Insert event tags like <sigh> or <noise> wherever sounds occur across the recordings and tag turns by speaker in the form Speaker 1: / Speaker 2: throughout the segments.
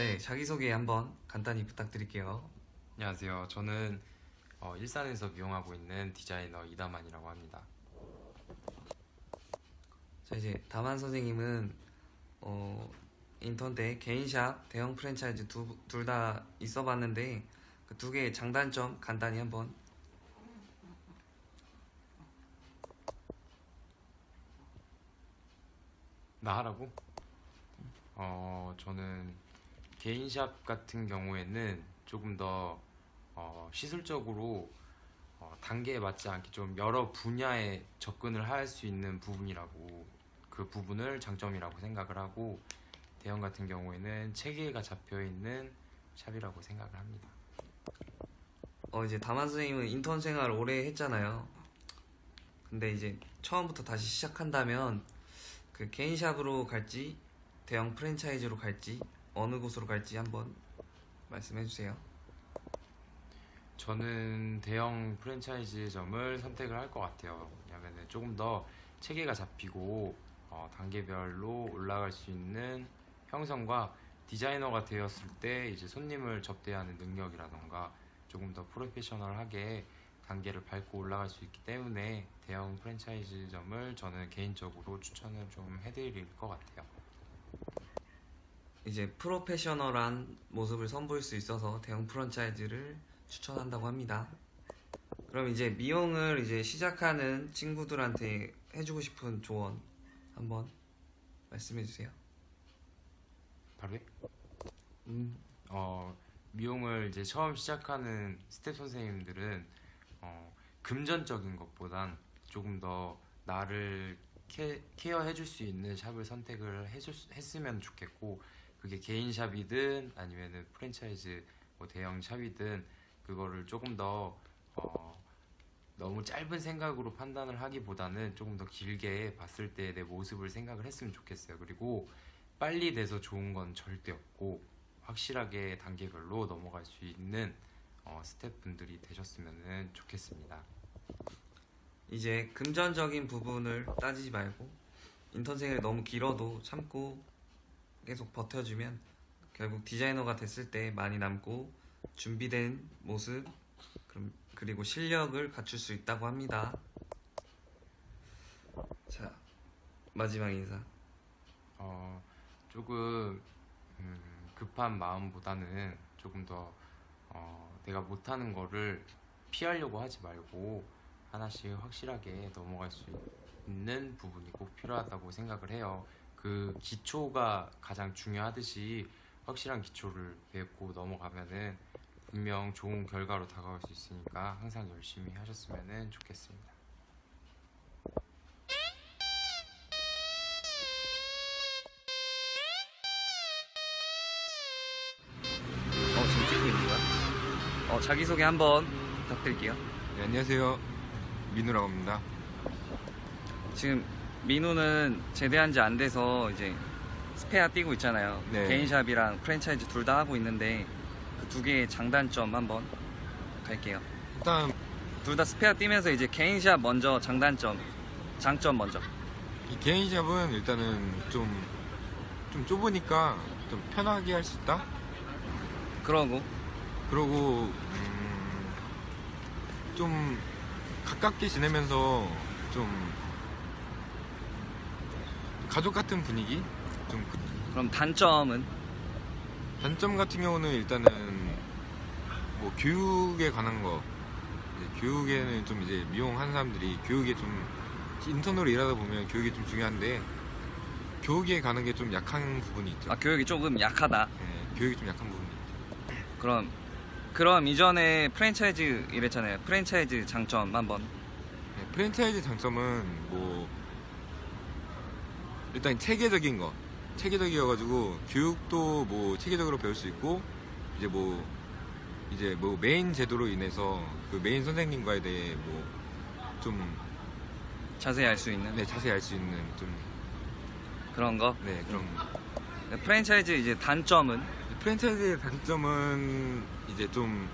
Speaker 1: 네, 자기소개 한번 간단히 부탁드릴게요.
Speaker 2: 안녕하세요. 저는 어, 일산에서 미용하고 있는 디자이너 이다만이라고 합니다.
Speaker 1: 자, 이제 다만 선생님은, 어, 인턴 때 개인샵, 대형 프랜차이즈 둘 다 있어 봤는데, 그 두 개의 장단점 간단히 한번.
Speaker 2: 나 하라고? 어, 저는 개인샵 같은 경우에는 조금 더 어, 시술적으로 어, 단계에 맞지 않게 좀 여러 분야에 접근을 할 수 있는 부분이라고 그 부분을 장점이라고 생각을 하고 대형 같은 경우에는 체계가 잡혀 있는 샵이라고 생각을 합니다.
Speaker 1: 어, 이제 다만 선생님은 인턴 생활 오래 했잖아요. 근데 이제 처음부터 다시 시작한다면, 그 개인 샵으로 갈지, 대형 프랜차이즈로 갈지, 어느 곳으로 갈지 한번 말씀해 주세요.
Speaker 2: 저는 대형 프랜차이즈점을 선택을 할 것 같아요. 왜냐하면 조금 더 체계가 잡히고 어, 단계별로 올라갈 수 있는 형성과 디자이너가 되었을 때 이제 손님을 접대하는 능력이라던가 조금 더 프로페셔널하게 단계를 밟고 올라갈 수 있기 때문에 대형 프랜차이즈점을 저는 개인적으로 추천을 좀 해드릴 것 같아요.
Speaker 1: 이제 프로페셔널한 모습을 선보일 수 있어서 대형 프랜차이즈를 추천한다고 합니다. 그럼 이제 미용을 이제 시작하는 친구들한테 해주고 싶은 조언 한번 말씀해 주세요.
Speaker 2: 바로 해?
Speaker 1: 음,
Speaker 2: 어, 미용을 이제 처음 시작하는 스텝 선생님들은 어, 금전적인 것보단 조금 더 나를 케, 케어해 줄 수 있는 샵을 선택을 해줬, 했으면 좋겠고 그게 개인 샵이든 아니면은 프랜차이즈 뭐 대형 샵이든 그거를 조금 더 어, 너무 짧은 생각으로 판단을 하기보다는 조금 더 길게 봤을 때 내 모습을 생각을 했으면 좋겠어요. 그리고 빨리 돼서 좋은 건 절대 없고 확실하게 단계별로 넘어갈 수 있는 어, 스태프분들이 되셨으면 좋겠습니다.
Speaker 1: 이제 금전적인 부분을 따지지 말고 인턴 생활이 너무 길어도 참고 계속 버텨주면 결국 디자이너가 됐을 때 많이 남고 준비된 모습 그리고 실력을 갖출 수 있다고 합니다. 자 마지막 인사.
Speaker 2: 어, 조금 음, 급한 마음보다는 조금 더 어, 내가 못하는 거를 피하려고 하지 말고 하나씩 확실하게 넘어갈 수 있는 부분이 꼭 필요하다고 생각을 해요. 그 기초가 가장 중요하듯이 확실한 기초를 뵙고 넘어가면은 분명 좋은 결과로 다가올 수 있으니까 항상 열심히 하셨으면 좋겠습니다.
Speaker 1: 어 지금 찍고 있는 거야? 어 자기소개 한번 부탁드릴게요.
Speaker 3: 네, 안녕하세요. 민우라고 합니다.
Speaker 1: 지금 민우는 제대한 지 안 돼서 이제 스페아 뛰고 있잖아요.
Speaker 3: 네.
Speaker 1: 개인샵이랑 프랜차이즈 둘 다 하고 있는데 그 두 개의 장단점 한번 갈게요.
Speaker 3: 일단
Speaker 1: 둘 다 스페아 뛰면서 이제 개인샵 먼저 장단점, 장점 먼저.
Speaker 3: 이 개인샵은 일단은 좀, 좀 좁으니까 좀 편하게 할 수 있다?
Speaker 1: 그러고
Speaker 3: 그러고, 음, 좀 가깝게 지내면서 좀 가족 같은 분위기? 좀 그-
Speaker 1: 그럼 단점은
Speaker 3: 단점 같은 경우는 일단은 뭐 교육에 관한 거 이제 교육에는 좀 이제 미용하는 사람들이 교육에 좀 인턴으로 일하다 보면 교육이 좀 중요한데 교육에 가는 게 좀 약한 부분이 있죠.
Speaker 1: 아 교육이 조금 약하다.
Speaker 3: 네, 교육이 좀 약한 부분이 있죠.
Speaker 1: 그럼 그럼 이전에 프랜차이즈 이랬잖아요. 프랜차이즈 장점 한번.
Speaker 3: 네, 프랜차이즈 장점은 뭐 일단 체계적인 거. 체계적이어가지고 교육도 뭐 체계적으로 배울 수 있고 이제 뭐 이제 뭐 메인 제도로 인해서 그 메인 선생님과에 대해 뭐 좀
Speaker 1: 자세히 알 수 있는?
Speaker 3: 네, 자세히 알 수 있는 좀
Speaker 1: 그런 거.
Speaker 3: 네, 그런
Speaker 1: 프랜차이즈 이제 단점은?
Speaker 3: 프랜차이즈의 단점은 이제 좀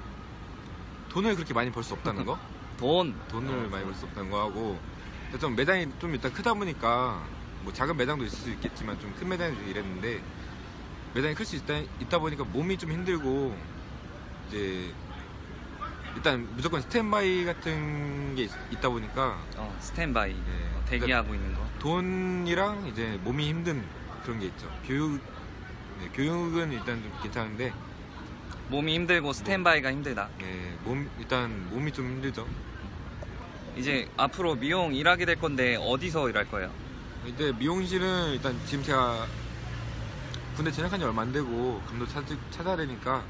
Speaker 3: 돈을 그렇게 많이 벌 수 없다는 거? <laughs>
Speaker 1: 돈.
Speaker 3: 돈을 많이 벌 수 없다는 거 하고 근데 좀 매장이 좀 일단 크다 보니까 뭐 작은 매장도 있을 수 있겠지만 좀 큰 매장도 이랬는데 매장에 클수 있다, 있다 보니까 몸이 좀 힘들고 이제 일단 무조건 스탠바이 같은 게 있, 다 보니까
Speaker 1: 어, 스탠바이
Speaker 3: 네.
Speaker 1: 어, 대기하고 있는 거.
Speaker 3: 돈이랑 이제 몸이 힘든 그런 게 있죠. 교육 네, 교육은 일단 좀 괜찮은데
Speaker 1: 몸이 힘들고 스탠바이가 힘들다.
Speaker 3: 네, 몸 일단 몸이 좀 힘들죠.
Speaker 1: 이제 앞으로 미용 일하게 될 건데 어디서 일할 거예요?
Speaker 3: 이제 미용실은 일단 지금 제가 군대 전역한 지 얼마 안 되고 감독 찾, 찾아야 되니까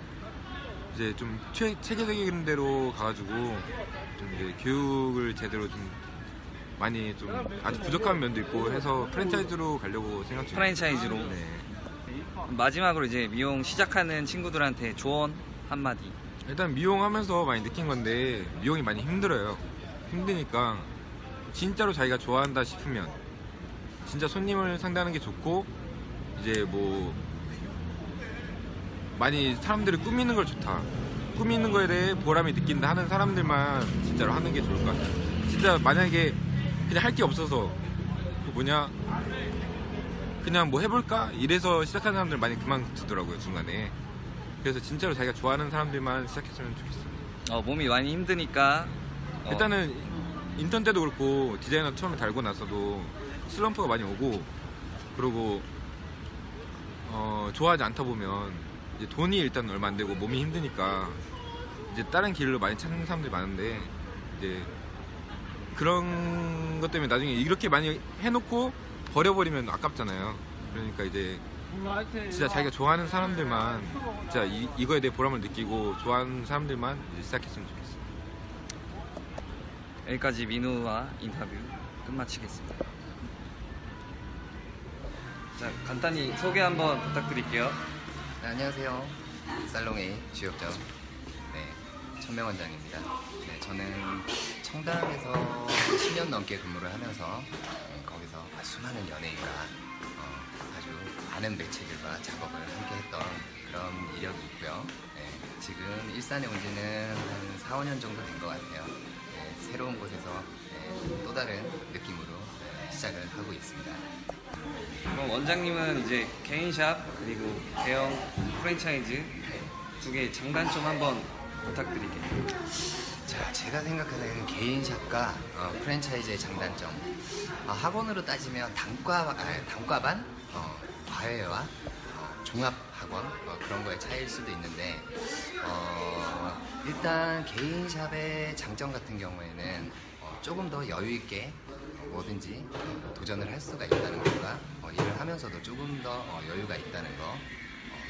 Speaker 3: 이제 좀 최, 체계적인 대로 가가지고 좀 이제 교육을 제대로 좀 많이 좀 아주 부족한 면도 있고 해서 프랜차이즈로 가려고 생각 중입니다.
Speaker 1: 프랜차이즈로.
Speaker 3: 네.
Speaker 1: 마지막으로 이제 미용 시작하는 친구들한테 조언 한마디.
Speaker 3: 일단 미용하면서 많이 느낀 건데 미용이 많이 힘들어요. 힘드니까 진짜로 자기가 좋아한다 싶으면 진짜 손님을 상대하는 게 좋고 이제 뭐 많이 사람들이 꾸미는 걸 좋다. 꾸미는 거에 대해 보람이 느낀다 하는 사람들만 진짜로 하는 게 좋을 것 같아요. 진짜 만약에 그냥 할 게 없어서 그 뭐냐 그냥 뭐 해볼까 이래서 시작하는 사람들 많이 그만두더라고요 중간에. 그래서 진짜로 자기가 좋아하는 사람들만 시작했으면 좋겠어요.
Speaker 1: 어, 몸이 많이 힘드니까 어,
Speaker 3: 일단은 인턴 때도 그렇고 디자이너 처음에 달고 나서도 슬럼프가 많이 오고 그리고 어, 좋아하지 않다 보면 이제 돈이 일단 얼마 안 되고 몸이 힘드니까 이제 다른 길로 많이 찾는 사람들이 많은데 이제 그런 것 때문에 나중에 이렇게 많이 해놓고 버려버리면 아깝잖아요. 그러니까 이제 진짜 자기가 좋아하는 사람들만 진짜 이, 이거에 대해 보람을 느끼고 좋아하는 사람들만 시작했으면 좋겠어요.
Speaker 1: 여기까지 민우와 인터뷰 끝마치겠습니다. 자, 간단히 소개 한번 부탁드릴게요.
Speaker 4: 네, 안녕하세요. 살롱의 주역장 네, 천명 원장입니다. 네, 저는 청담에서 10년 넘게 근무를 하면서 음, 거기서 수많은 연예인과 어, 아주 많은 매체들과 작업을 함께 했던 그런 이력이 있고요. 네, 지금 일산에 온 지는 한 4, 5년 정도 된 것 같아요. 네, 새로운 곳에서 네, 또 다른 느낌으로 네, 시작을 하고 있습니다.
Speaker 1: 그럼 원장님은 이제 개인샵 그리고 대형 프랜차이즈 두 개 장단점 한번 부탁드릴게요.
Speaker 4: 자, 제가 생각하는 개인샵과 어, 프랜차이즈의 장단점. 어, 학원으로 따지면 단과, 아, 단과반, 어, 과외와 어, 종합학원 어, 그런 거의 차이일 수도 있는데 어, 일단 개인샵의 장점 같은 경우에는 어, 조금 더 여유 있게 뭐든지 도전을 할 수가 있다는 것과 어, 일을 하면서도 조금 더 어, 여유가 있다는 거. 어,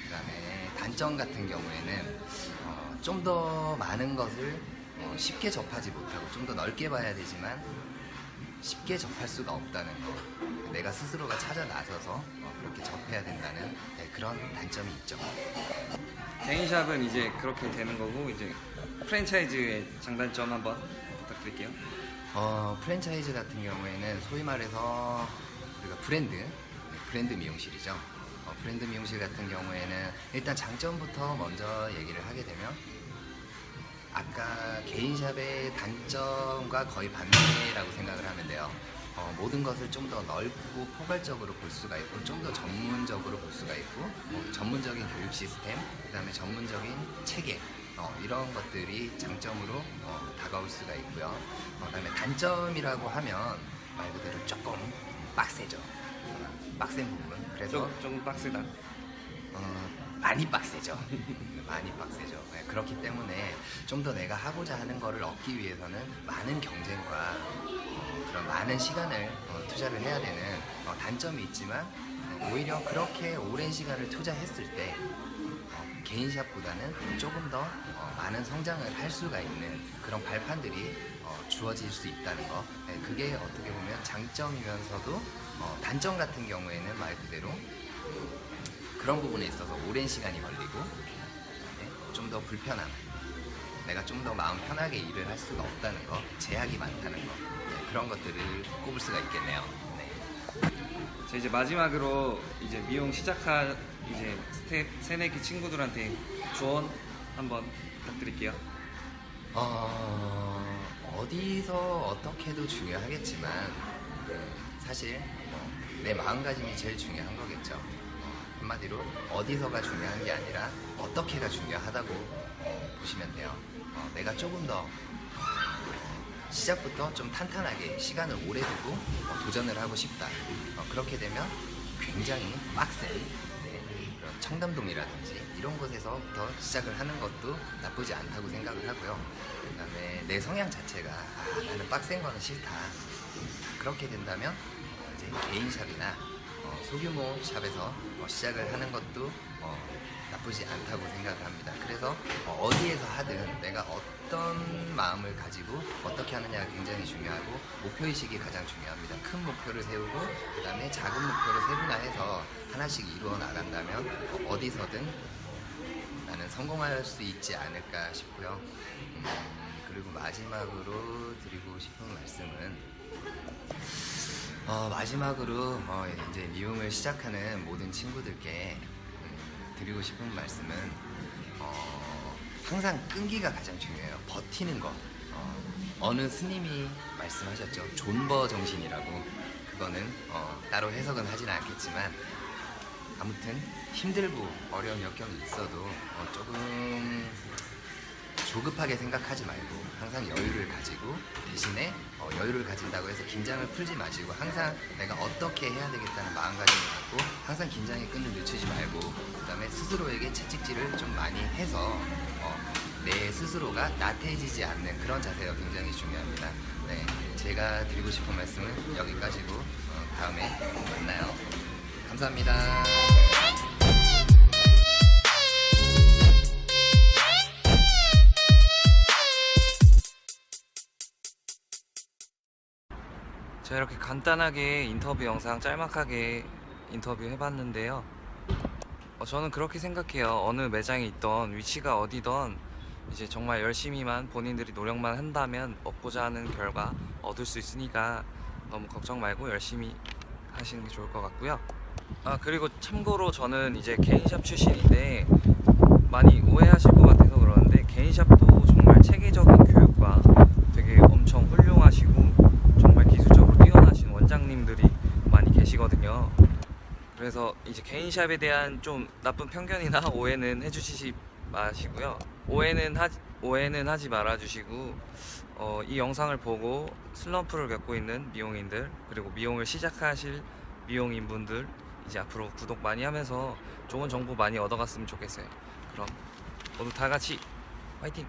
Speaker 4: 그다음에 단점 같은 경우에는 어, 좀더 많은 것을 어, 쉽게 접하지 못하고 좀 더 넓게 봐야 되지만 쉽게 접할 수가 없다는 거. 내가 스스로가 찾아 나서서 어, 그렇게 접해야 된다는 네, 그런 단점이 있죠.
Speaker 1: 개인샵은 이제 그렇게 되는 거고 이제 프랜차이즈의 장단점 한번 부탁드릴게요.
Speaker 4: 어, 프랜차이즈 같은 경우에는 소위 말해서 우리가 브랜드, 네, 브랜드 미용실이죠. 어, 브랜드 미용실 같은 경우에는 일단 장점부터 먼저 얘기를 하게 되면 아까 개인샵의 단점과 거의 반대라고 생각을 하면 돼요. 어, 모든 것을 좀 더 넓고 포괄적으로 볼 수가 있고 좀 더 전문적으로 볼 수가 있고 어, 전문적인 교육 시스템 그 다음에 전문적인 체계 어, 이런 것들이 장점으로 어, 다가올 수가 있고요. 어, 그다음에 단점이라고 하면 말 그대로 조금 빡세죠. 어, 빡센 부분. 그래서
Speaker 1: 좀, 조금 빡세다.
Speaker 4: 어, 많이 빡세죠. 많이 빡세죠. 네, 그렇기 때문에 좀 더 내가 하고자 하는 거를 얻기 위해서는 많은 경쟁과 어, 그런 많은 시간을 어, 투자를 해야 되는 어, 단점이 있지만 어, 오히려 그렇게 오랜 시간을 투자했을 때 어, 개인샵보다는 조금 더 어, 많은 성장을 할 수가 있는 그런 발판들이 어, 주어질 수 있다는 거. 네, 그게 어떻게 보면 장점이면서도 어, 단점 같은 경우에는 말 그대로 그런 부분에 있어서 오랜 시간이 걸리고 네, 좀더 불편함 내가 좀 더 마음 편하게 일을 할 수가 없다는 거 제약이 많다는 거 네, 그런 것들을 꼽을 수가 있겠네요 네.
Speaker 1: 자 이제 마지막으로 이제 미용 시작한 이제 스텝 새내기 친구들한테 조언 한번 부탁드릴게요.
Speaker 4: 어, 어디서 어떻게 해도 중요하겠지만 그, 사실 뭐, 내 마음가짐이 제일 중요한 거겠죠 어, 한마디로 어디서가 중요한 게 아니라 어떻게가 중요하다고 어, 보시면 돼요. 어, 내가 조금 더 시작부터 좀 탄탄하게 시간을 오래 두고 어, 도전을 하고 싶다. 어, 그렇게 되면 굉장히 빡센 네, 그런 청담동이라든지 이런 곳에서부터 시작을 하는 것도 나쁘지 않다고 생각을 하고요. 그 다음에 내 성향 자체가 아, 나는 빡센 거는 싫다. 그렇게 된다면 어, 이제 개인 샵이나 어, 소규모 샵에서 어, 시작을 하는 것도 어, 나쁘지 않다고 생각을 합니다. 그래서 어, 어디에서 하든 내가 어떤 마음을 가지고 어떻게 하느냐가 굉장히 중요하고 목표의식이 가장 중요합니다. 큰 목표를 세우고 그 다음에 작은 목표를 세분화해서 하나씩 이루어 나간다면 어, 어디서든 나는 성공할 수 있지 않을까 싶고요. 음, 그리고 마지막으로 드리고 싶은 말씀은 어, 마지막으로 어, 이제 미용을 시작하는 모든 친구들께 음, 드리고 싶은 말씀은 어, 항상 끈기가 가장 중요해요. 버티는 거. 어, 느 스님이 말씀하셨죠. 존버 정신이라고. 그거는 어, 따로 해석은 하지는 않겠지만 아무튼 힘들고 어려운 역경이 있어도 어, 조금 조급하게 생각하지 말고 항상 여유를 가지고 대신에 어, 여유를 가진다고 해서 긴장을 풀지 마시고 항상 내가 어떻게 해야 되겠다는 마음가짐을 갖고 항상 긴장의 끈을 늦추지 말고 그 다음에 스스로에게 채찍질을 좀 많이 해서 어, 내 스스로가 나태해지지 않는 그런 자세가 굉장히 중요합니다. 네, 제가 드리고 싶은 말씀은 여기까지고 어, 다음에 만나요. 감사합니다.
Speaker 1: 제가 이렇게 간단하게 인터뷰 영상 짤막하게 인터뷰 해봤는데요. 어, 저는 그렇게 생각해요. 어느 매장에 있던 위치가 어디던 이제 정말 열심히만 본인들이 노력만 한다면 얻고자 하는 결과 얻을 수 있으니까 너무 걱정 말고 열심히 하시는 게 좋을 것 같고요. 아 그리고 참고로 저는 이제 개인샵 출신인데 많이 오해하실 것 같아서 그러는데 개인샵도 정말 체계적인 교육과 되게 엄청 훌륭하시고 정말 기술적으로 뛰어나신 원장님들이 많이 계시거든요. 그래서 이제 개인샵에 대한 좀 나쁜 편견이나 <laughs> 오해는 해주시지 마시고요. 오해는 하지 오해는 하지 말아주시고 어, 이 영상을 보고 슬럼프를 겪고 있는 미용인들 그리고 미용을 시작하실 미용인분들 이제 앞으로 구독 많이 하면서 좋은 정보 많이 얻어갔으면 좋겠어요. 그럼 모두 다 같이 화이팅!